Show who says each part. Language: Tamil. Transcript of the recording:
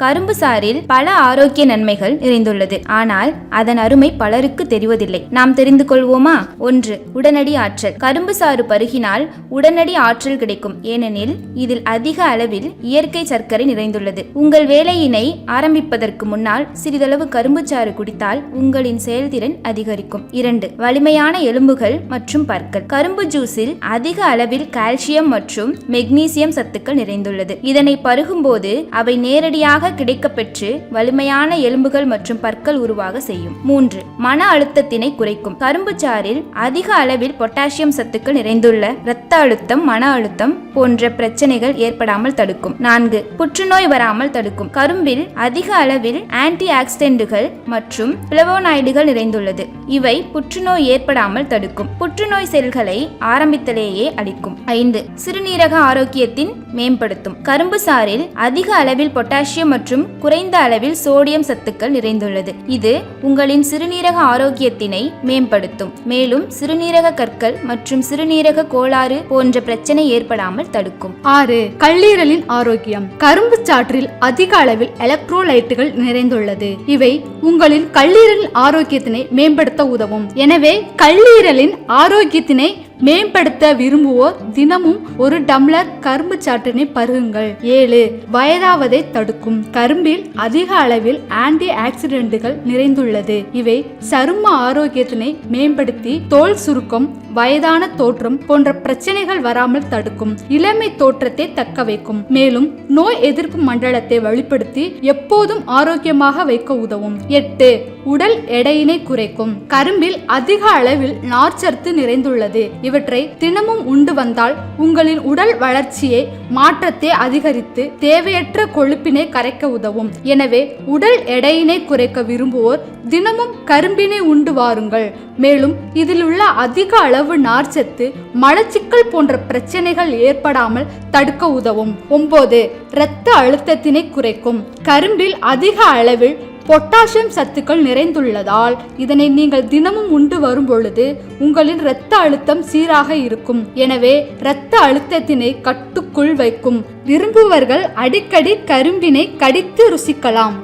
Speaker 1: கரும்பு சாறில் பல ஆரோக்கிய நன்மைகள் நிறைந்துள்ளது. ஆனால் அதன் அருமை பலருக்கு தெரிவதில்லை. நாம் தெரிந்து கொள்வோமா? ஒன்று உடனடி ஆற்றல். கரும்பு சாறு பருகினால் உடனடி ஆற்றல் கிடைக்கும். ஏனெனில் இதில் அதிக அளவில் இயற்கை சர்க்கரை நிறைந்துள்ளது. உங்கள் வேலையினை ஆரம்பிப்பதற்கு முன்னால் சிறிதளவு கரும்பு சாறு குடித்தால் உங்களின் செயல்திறன் அதிகரிக்கும். இரண்டு வலிமையான எலும்புகள் மற்றும் பற்கள். கரும்பு ஜூஸில் அதிக அளவில் கால்சியம் மற்றும் மெக்னீசியம் சத்துக்கள் நிறைந்துள்ளது. இதனை பருகும்போது அவை நேரடியாக கிடைக்கப்பெற்று வலிமையான எலும்புகள் மற்றும் பற்கள் உருவாக செய்யும். மூன்று மன அழுத்தத்தினை குறைக்கும். கரும்பு சாறில் அதிக அளவில் பொட்டாசியம் சத்துக்கள் நிறைந்துள்ள இரத்த அழுத்தம் மன அழுத்தம் போன்ற பிரச்சனைகள் ஏற்படாமல் தடுக்கும். நான்கு புற்றுநோய் வராமல் தடுக்கும். கரும்பில் அதிக அளவில் ஆன்டி ஆக்சிடென்ட்டுகள் மற்றும் பிளவோனாய்டுகள் நிறைந்துள்ளது. இவை புற்றுநோய் ஏற்படாமல் தடுக்கும். புற்றுநோய் செல்களை ஆரம்பித்தலேயே அளிக்கும் ஐந்து சிறுநீரக ஆரோக்கியத்தின் மேம்படுத்தும். கரும்பு சாறில் அதிக அளவில் பொட்டாசியம் மற்றும் குறைந்த அளவில் சோடியம் சத்துக்கள் நிறைந்துள்ளது. இது உங்களின் சிறுநீரக ஆரோக்கியத்தினை மேம்படுத்தும். மேலும் சிறுநீரக கற்கள் மற்றும் சிறுநீரக கோளாறு போன்ற பிரச்சனை ஏற்படாமல் தடுக்கும்.
Speaker 2: ஆறு கல்லீரலின் ஆரோக்கியம். கரும்பு சாற்றில் அதிக அளவில் எலக்ட்ரோலைட்டுகள் நிறைந்துள்ளது. இவை உங்களின் கல்லீரலின் ஆரோக்கியத்தினை மேம்படுத்த உதவும். எனவே கல்லீரலின் ஆரோக்கியத்தினை மேம்படுத்த விரும்புவோர் தினமும் ஒரு டம்ளர் கரும்பு சாற்றினை பருகுங்கள். ஏழு வயதாவதை தடுக்கும். கரும்பில் அதிக அளவில் ஆன்டி ஆக்சிடென்ட்டுகள் நிறைந்துள்ளது. இவை சரும ஆரோக்கியத்தினை மேம்படுத்தி தோல் சுருக்கம் வயதான தோற்றம் போன்ற பிரச்சனைகள் வராமல் தடுக்கும். இளமை தோற்றத்தை தக்க வைக்கும். மேலும் நோய் எதிர்ப்பு மண்டலத்தை வலுப்படுத்தி எப்போதும் ஆரோக்கியமாக வைக்க உதவும். எட்டு உடல் எடையினை குறைக்கும். கரும்பில் அதிக அளவில் நார்ச்சத்து நிறைந்துள்ளது. இவற்றை தினமும் உண்டு வந்தால் உங்களின் உடல் வளர்ச்சியை மாற்றத்தை அதிகரித்து தேவையற்ற கொழுப்பினை கரைக்க உதவும். எனவே உடல் எடையினை குறைக்க விரும்புவோர் தினமும் கரும்பினை உண்டு வாருங்கள். மேலும் இதில் உள்ள அதிக அளவு நார்ச்சத்து மலச்சிக்கல் போன்ற பிரச்சனைகள் ஏற்படாமல் தடுக்க உதவும். ஒன்பது இரத்த அழுத்தத்தினை குறைக்கும். கரும்பில் அதிக அளவில் பொட்டாசியம் சத்துக்கள் நிறைந்துள்ளதால் இதனை நீங்கள் தினமும் உண்டு வரும் பொழுது உங்களின் இரத்த அழுத்தம் சீராக இருக்கும். எனவே இரத்த அழுத்தத்தினை கட்டுக்குள் வைக்கும். விரும்புவர்கள் அடிக்கடி கரும்பினை கடித்து ருசிக்கலாம்.